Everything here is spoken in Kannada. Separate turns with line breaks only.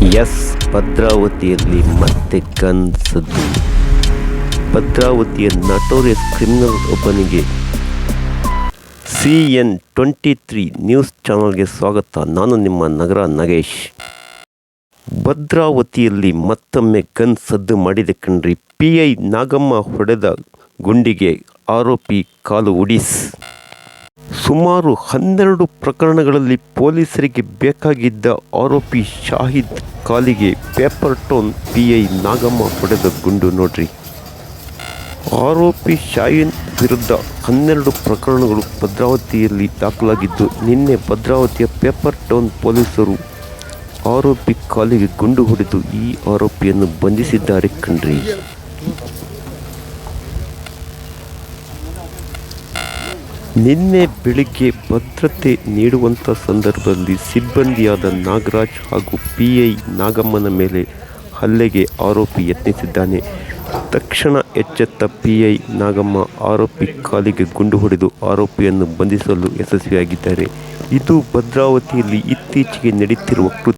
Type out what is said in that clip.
ಎಸ್ ಭದ್ರಾವತಿಯಲ್ಲಿ ಮತ್ತೆ ಕನ್ಸದ್ದು. ಭದ್ರಾವತಿಯ ನಟೋರಿಯಸ್ ಕ್ರಿಮಿನಲ್ ಒಬ್ಬನಿಗೆ C N twenty three news ಚಾನಲ್ಗೆ ಸ್ವಾಗತ. ನಾನು ನಿಮ್ಮ ನಗರ ನಗೇಶ್. ಭದ್ರಾವತಿಯಲ್ಲಿ ಮತ್ತೊಮ್ಮೆ ಗನ್ ಸದ್ದು ಮಾಡಿದೆ ಕಣ್ರಿ. ಪಿ ಐ ನಾಗಮ್ಮ ಹೊಡೆದ ಗುಂಡಿಗೆ ಆರೋಪಿ ಕಾಲು ಉಡಿಸ್. ಸುಮಾರು ಹನ್ನೆರಡು ಪ್ರಕರಣಗಳಲ್ಲಿ ಪೊಲೀಸರಿಗೆ ಬೇಕಾಗಿದ್ದ ಆರೋಪಿ ಶಾಹಿದ್ ಕಾಲಿಗೆ ಪೇಪರ್ ಟೋನ್ ಪಿ ಐ ನಾಗಮ್ಮ ಹೊಡೆದ ಗುಂಡು ನೋಡ್ರಿ. ಆರೋಪಿ ಶಾಹಿದ್ ವಿರುದ್ಧ ಹನ್ನೆರಡು ಪ್ರಕರಣಗಳು ಭದ್ರಾವತಿಯಲ್ಲಿ ದಾಖಲಾಗಿದ್ದು, ನಿನ್ನೆ ಭದ್ರಾವತಿಯ ಪೇಪರ್ ಟೌನ್ ಪೊಲೀಸರು ಆರೋಪಿ ಕಾಲಿಗೆ ಗುಂಡು ಹೊಡೆದು ಈ ಆರೋಪಿಯನ್ನು ಬಂಧಿಸಿದ್ದಾರೆ ಕಣ್ರಿ. ನಿನ್ನೆ ಬೆಳಿಗ್ಗೆ ಭದ್ರತೆ ನೀಡುವಂಥ ಸಂದರ್ಭದಲ್ಲಿ ಸಿಬ್ಬಂದಿಯಾದ ನಾಗರಾಜ್ ಹಾಗೂ ಪಿ ಐ ನಾಗಮ್ಮನ ಮೇಲೆ ಹಲ್ಲೆಗೆ ಆರೋಪಿ ಯತ್ನಿಸಿದ್ದಾನೆ. ತಕ್ಷಣ ಎಚ್ಚೆತ್ತ ಪಿ ಐ ನಾಗಮ್ಮ ಆರೋಪಿ ಕಾಲಿಗೆ ಗುಂಡು ಹೊಡೆದು ಆರೋಪಿಯನ್ನು ಬಂಧಿಸಲು ಯಶಸ್ವಿಯಾಗಿದ್ದಾರೆ. ಇದು ಭದ್ರಾವತಿಯಲ್ಲಿ ಇತ್ತೀಚೆಗೆ ನಡೆಯುತ್ತಿರುವ